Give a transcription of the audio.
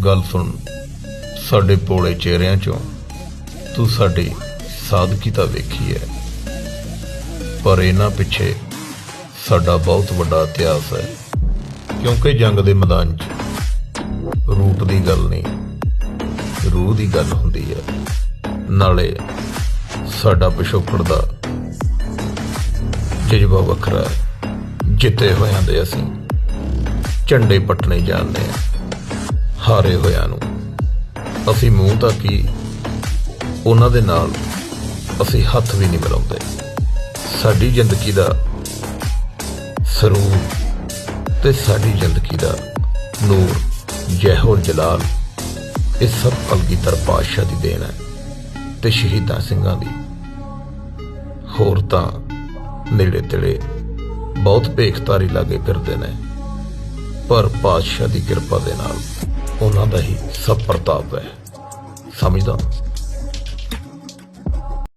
ਗੱਲ ਸੁਣ। ਸਾਡੇ ਪੋਲੇ ਚਿਹਰਿਆਂ ਚੋਂ ਤੂੰ ਸਾਡੀ ਸਾਦਗੀ ਤਾਂ ਵੇਖੀ ਹੈ। ਪਰ ਇਹਨਾਂ ਪਿੱਛੇ ਸਾਡਾ ਬਹੁਤ ਵੱਡਾ ਇਤਿਹਾਸ ਹੈ। ਕਿਉਂਕਿ ਜੰਗ ਦੇ ਮੈਦਾਨ 'ਚ ਰੂਪ ਦੀ ਗੱਲ ਨਹੀਂ, ਰੂਹ ਦੀ ਗੱਲ ਹੁੰਦੀ ਹੈ। ਨਾਲੇ ਸਾਡਾ ਪਿਛੋਕੜ ਦਾ ਜਜ਼ਬਾ ਵੱਖਰਾ ਜਿੱਤੇ ਹੋਇਆਂ ਦੇ ਅਸੀਂ ਝੰਡੇ ਪੱਟਣੇ ਜਾਣਦੇ ਆ ਹਾਰੇ ਹੋਇਆਂ ਨੂੰ। ਅਸੀਂ ਮੂੰਹ ਤਾਂ ਕੀ, ਉਹਨਾਂ ਦੇ ਨਾਲ ਅਸੀਂ ਹੱਥ ਵੀ ਨਹੀਂ ਮਿਲਾਉਂਦੇ। ਸਾਡੀ ਜ਼ਿੰਦਗੀ ਦਾ ਸਰੂਪ ਤੇ ਸਾਡੀ ਜ਼ਿੰਦਗੀ ਦਾ ਨੂਰ ਜਹਿਰ ਜਲਾਲ, ਇਹ ਸਭ ਕਲਗੀਧਰ ਪਾਤਸ਼ਾਹ ਦੀ ਦੇਣ ਹੈ ਤੇ ਸ਼ਹੀਦਾਂ ਸਿੰਘਾਂ ਦੀ। ਹੋਰ ਤਾਂ ਨੇੜੇ ਤੇੜੇ ਬਹੁਤ ਭੇਖਤਾਰੀ ਲਾਗੇ ਫਿਰਦੇ ਨੇ, ਪਰ ਪਾਤਸ਼ਾਹ ਦੀ ਕਿਰਪਾ ਦੇ ਨਾਲ ਦਾ ਹੀ ਸਭ ਪ੍ਰਤਾਪ ਹੈ। ਸਮਝਦਾ?